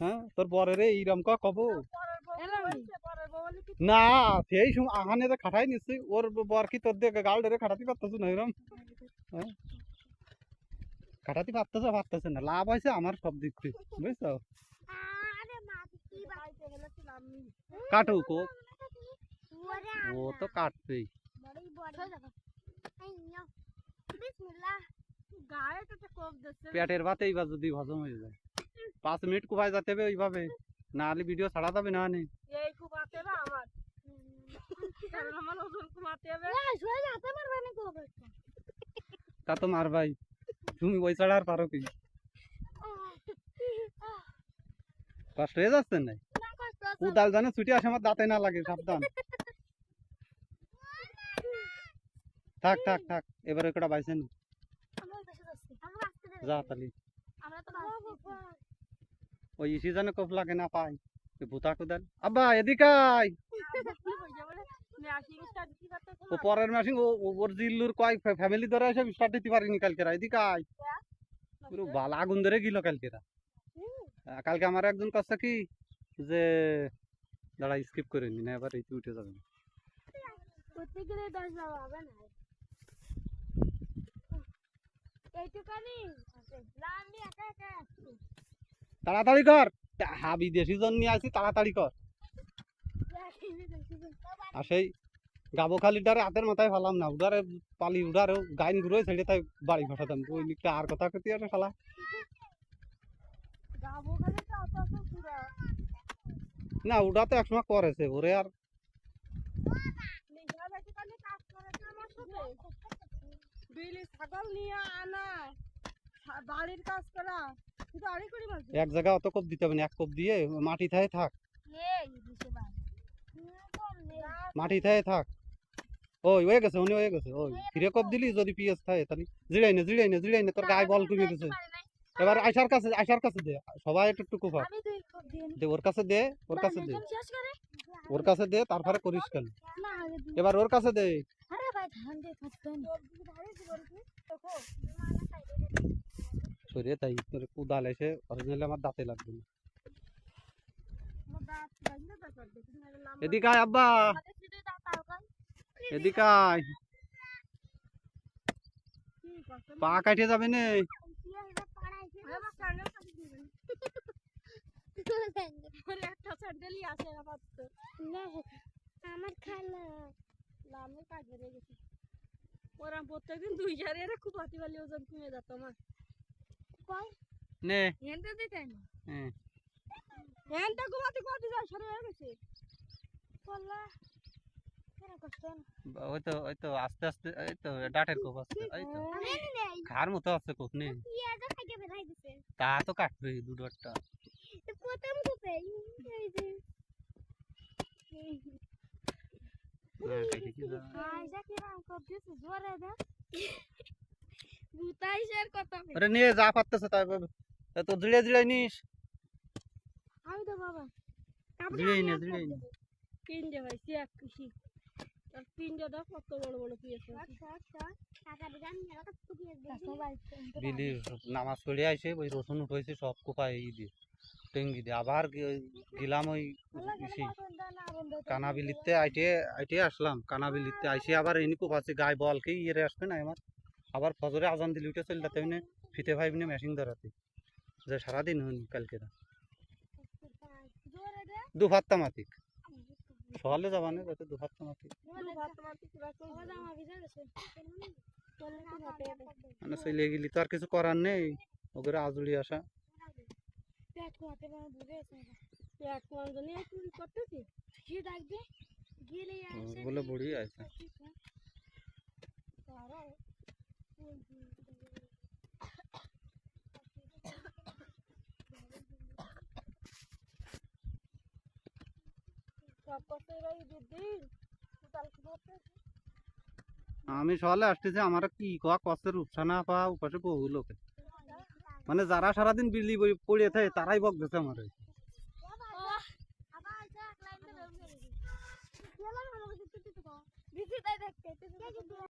হ্যাঁ? তোর বরেরে এইরকম ক কব? না সেই সময় আহানে তো খাটাই নিচ্ছি ওর বর কি তোর দিয়ে গাল ধরে খাটাতে পারতেছ না এরকম হ্যাঁ? খাটাতে পারতেছে পারতেছে না লাভ হয়েছে আমার সব দিক থেকে বুঝছ? কাটুক ও ও তো কাটবেই। পেটের ভাত এইবার যদি হজম হয়ে যায়। পাঁচ মিনিট কুপায় যেতে হবে ওইভাবে না হলে ভিডিও ছাড়া যাবে না নে এই কুপাতে হবে আমার কারণ আমার ওজন কমাতে হবে এই শুয়ে যেতে পারবে না কো তা তো মারবাই তুমি ওই ছাড়া আর পারো কি কষ্ট হয়ে যাচ্ছে না না কষ্ট আছে কুদাল জানে ছুটি আসে আমার দাঁতে না লাগে সাবধান থাক থাক থাক এবার একটা বাইছে না আমরা বেশি যাচ্ছি আমরা আসতে দেব যা তালি আমরা তো বাঁচছি ওই ইসি জানে কফ লাগে না পাই ওই ভূতা কুদাল আব্বা এদিকে আয় কি হয়ে বলে ম্যাশিং স্টার্ট কি করতে ও পরের মাসিং ও ও- ওর জিল্লুর কয় ফ্যামিলি ধরে এসে স্টার্ট দিতে পারিনি কালকে এদিকে আয় পুরো বাল আগুন ধরে গেল কালকে কালকে আমার একজন কাছে কি যে দাঁড়া স্কিপ করে নি না এবার এইটি উঠে যাবে করতে গেলে দশ যাওয়া হবে না এইটুকানি লাম্বি একা একা আসছি তাড়াতাড়ি কর। তা- হাবি দেশি জন নিয়ে আসি তাড়াতাড়ি কর। আর সেই গাবো খালিটারে হাতের মাথায় ফেলাম না, উডারে পালি, উডারে গাইন ঘুরে ছেড়ে তাই বাড়ি পাঠাতাম ওই নিকটা আর কথা করতে অত পুরা না উডা তো একসময় করেছে, ওরে আর ছাগল নিয়ে আনা। বাড়ির কাজ করা। শুধু আড়ি করি মাঝে এক জায়গায় অত কোপ দিতে হবে না এক কোপ দিয়ে মাটি থায় থাক। মাটি থায় থাক। ওই হয়ে গেছে উনি হয়ে গেছে ওই। ফিরে কোপ দিলি যদি পিএস থাকে তাহলে জিড়াই না জিড়াই না জিড়াই না তোর গায়ে বল কমে গেছে। এবার আইসার কাছে আইসার কাছে দে সবাই একটু একটু কোপা। আমি দুই কোপ দিন দে ওর কাছে দে ওর কাছে দে। ওর কাছে দে তারপরে করিস কেন। এবার ওর কাছে দে। আরে ভাই ধান থাকতে সরিয়ে তাই কুদাল এসে অরিজিনালি আমার দাঁতে লাগবে না। এদিকে আয় আব্বা। এদিকে আয়। পা কাটে যাবে না। কি হইবে পাড়াইছে আমার খালা। লামে কাজে লেগে ওরা প্রত্যেকদিন দুই চার এরা খুব হাতি বালি ওজন কমে যেত আমার কল নে। হেনতে দিতেন হ্যাঁ হেনটা ঘুমাতে কত যায় সরে হয়ে গেছে। কলা কেন কষ্ট না? বা- ওই তো ওই তো আস্তে আস্তে এই তো ডাটের কোপ আছে এই তো। আমি মতো আছে কোপ নেই তা তো কাটবে দুটোটা তো প্রথম কোপে এই যে। হ্যাঁ কাটে কি যা আইসা কি রাম কপ দিছে জোরে দে। বুতাইছের কথা আরে নিয়ে যা পারতেছে তাই তা জিড়ে জিড়ে নিস। আমি তো বাবা জিড়েই নে জিড়েই নে। পিন্ডে ভাই সে এক খুশি। আর পিন্ডে দাও কত বড় বড় পিস আচ্ছা আচ্ছা। বিলি নামাজ পড়ে আইসে ওই রসুন উঠেছে সব কোপায় ই দিয়ে টেঙ্গি দিয়ে। আবার গেলাম ওই ইসি। কানাবিলিতে আইটে আইটে আসলাম কানাবিলিতে আইসে আবার এনি কোপাচ্ছে গায়ে বলকে ইয়ে আসবে না আমার আবার ফজরে আজান দিলে উঠে চলে যেতে ফিতে ভাই মিনে মেশিন ধরাতে। যে সারাদিন হয়নি কালকে দে দুভাত্তা মাতিক। সকালে যাবা না যাতে দুভাত্তা মাতিক। জামা ভিজে গেছে চলে কি হবে মানে চলে গেলি তো আর কিছু করার নেই ওগুলো আজুড়ি আসে। বলে বুড়ি আছে আমি সকালে আসতেছি আমার কি কোয়া? কষ্টের উৎসাহ না পাওয়া উপাসে বহু লোকে। মানে যারা সারাদিন বিজলি পড়ে থাকে তারাই আমার। হয়ে গেছে দেখতে